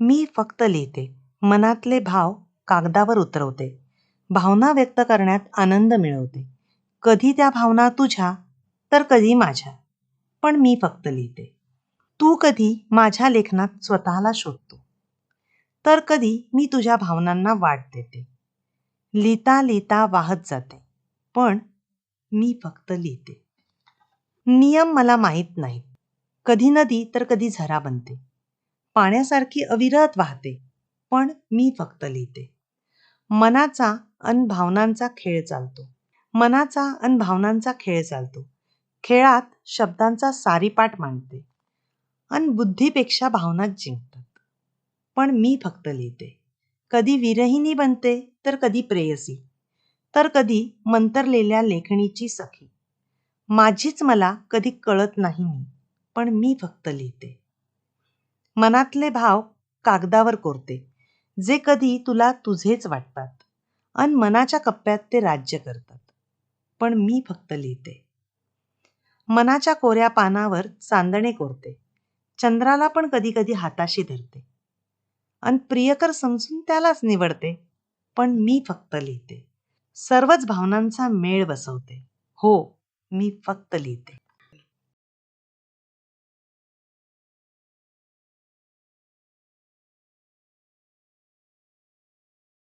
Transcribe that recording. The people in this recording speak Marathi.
मी फक्त लिहिते. मनातले भाव कागदावर उतरवते. भावना व्यक्त करण्यात आनंद मिळवते. कधी त्या भावना तुझ्या तर कधी माझ्या. पण मी फक्त लिहिते. तू कधी माझ्या लेखनात स्वतःला शोधतो. तर कधी मी तुझ्या भावनांना वाट देते. लिहिता लिहिता वाहत जाते. पण मी फक्त लिहिते. नियम मला माहीत नाहीत. कधी नदी तर कधी झरा बनते. पाण्यासारखी अविरत वाहते पण मी फक्त लिहिते. मनाचा अन भावनांचा खेळ चालतो. मनाचा अन भावनांचा खेळ चालतो. खेळात शब्दांचा सारीपाठ मांडते. अन बुद्धीपेक्षा भावनाच जिंकतात. पण मी फक्त लिहिते. कधी विरहिणी बनते तर कधी प्रेयसी. तर कधी मंतरलेल्या लेखणीची सखी. माझीच मला कधी कळत नाही मी पण मी फक्त लिहिते. मनातले भाव कागदावर कोरते जे कधी तुला तुझेच वाटतात अन मनाच्या कप्प्यात ते राज्य करतात. पण मी फक्त लिहिते. मनाच्या कोऱ्या पानावर चांदणे कोरते चंद्राला पण कधी कधी हाताशी धरते. अन प्रियकर समजून त्यालाच निवडते पण मी फक्त लिहिते. सर्वच भावनांचा मेळ बसवते. हो मी फक्त लिहिते.